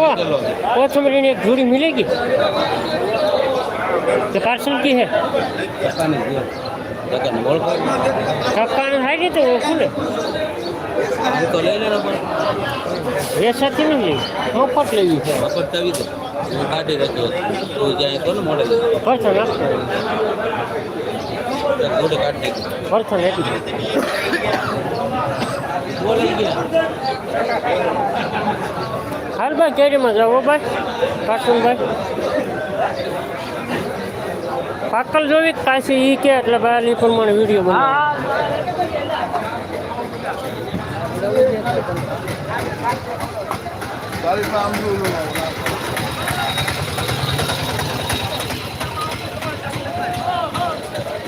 हुआ कोथमरी ने एक जोड़ी मिलेगी तो पार्सल की है કક્કાને થાય ને તો શું લે તો લઈ લેનો પણ એ સાથે નહીં લેવી મફત લેવી છે પકડતાવી દે હું કાઢી રાખ્યો તું જાય તો ને મોડે પરસો નાખતો મોઢે કાઢી નાખ્યું પરસો નાખી દે બોલે ગયા હાલ ભાઈ કેરીમાં જાઓ હો ભાઈ કાટુનભાઈ પાકલ જોવી કે કાશી ઈ કે એટલે ભાઈ એ પ્રમાણે વીડિયો બનાવો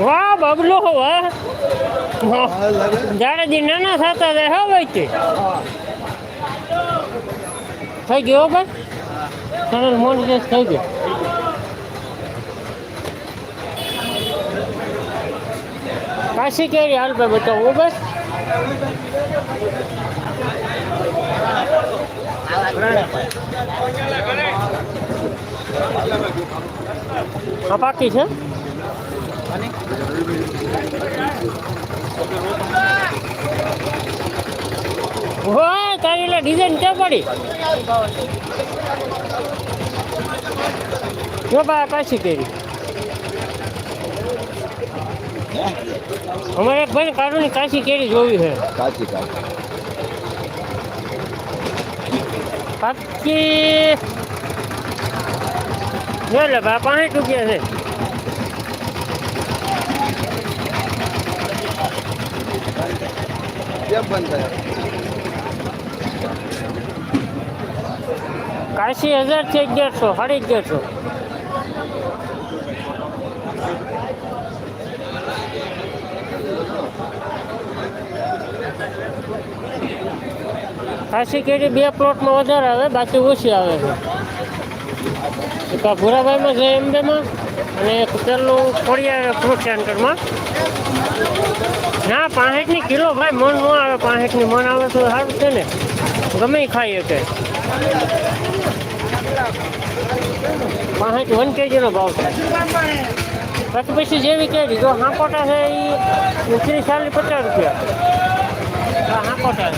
વાહ બબલો વાહ જ્યારે દી નાના થતા હતા હા ભાઈ તે થઈ ગયો ભાઈ? ચેનલ મોનિટાઈઝ થઈ ગયો કાશી કેરી હાલ ભાઈ બતાવો બસ. આ છે? તારી એટલે ડિઝાઇન ક્યાં પડી? જો બા કાશી કેરી. અમારે એક ભાઈ કાઢુની કાશી કેરી જોવી છે. કાચી કાચી. પાકી જો લે બા પાંચ રૂપિયા છે. કેમ બંધ થાય? કાશી હજારથી અગિયારસો, સાડી અગિયારસો. ખાસી કેરી બે પ્લોટમાં વધારે આવે, બાકી ઓછી આવે છે. ભૂરાભાઈમાં છે એમબેમાં, અને એક પેલું ખોડિયા ફ્રૂટ સેન્ટરમાં. ના, પાંસઠની કિલો ભાઈ, મન ન આવે, પાંસઠની મન આવે તો સારું છે ને. ગમે ઈ ખાઈ શકે પાંસઠ વન કેજીનો ભાવ છે. પછી પછી જેવી કેરી જો હાંકોટા છે એ ત્રીસ ચાલીસ પચાસ રૂપિયા. હાંકોટા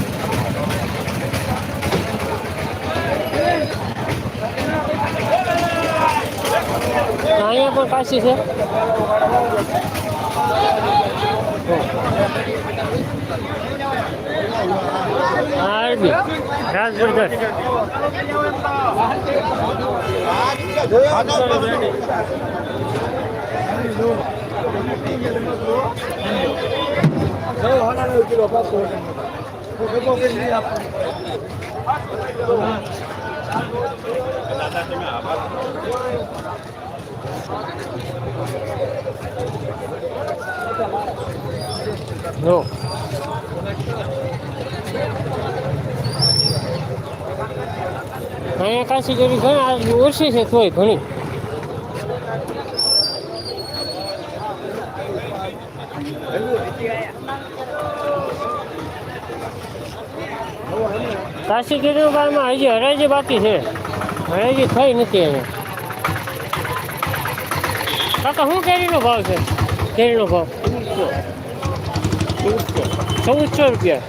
અહીંયા પણ કાશી છે. આરબી. રાજબરગર જો. અહીંયા કાશી કેરી ઘણા ઓછી છે તોય ઘણી. કાશી કેરીના બારમાં હજી હરાજી બાકી છે. હરાજી થઈ નથી અહીંયા કાકા, શું કેરીનો ભાવ છે? કેરીનો ભાવ? ચૌદસો રૂપિયા.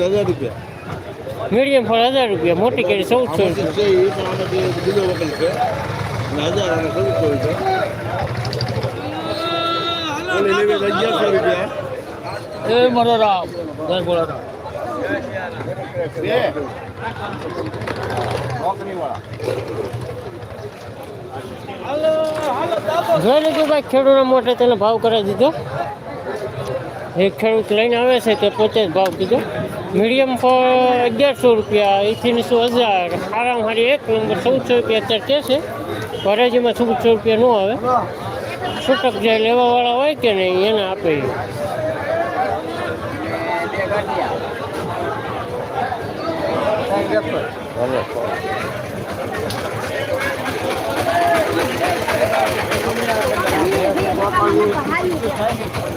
હજાર રૂપિયા મીડિયમ ફળ હજાર રૂપિયા મોટી કેરી ચૌદસો રૂપિયા. છે એ મારો રામ જય જોઈ લીધું ભાઈ ખેડૂતના મોટે તેને ભાવ કરાવી દીધો? એક ખેડૂત લઈને આવે છે તે પોતે જ ભાવ કીધો? મીડિયમ ફોર અગિયારસો રૂપિયા ઇથિનસો હજાર. આરામ હારી એક નંબર ચૌદસો રૂપિયા અત્યારે કે છે. વરાજીમાં ચૌદસો રૂપિયા ન આવે. છૂટક જે લેવાવાળા હોય કે નહીં, એને આપે. એ.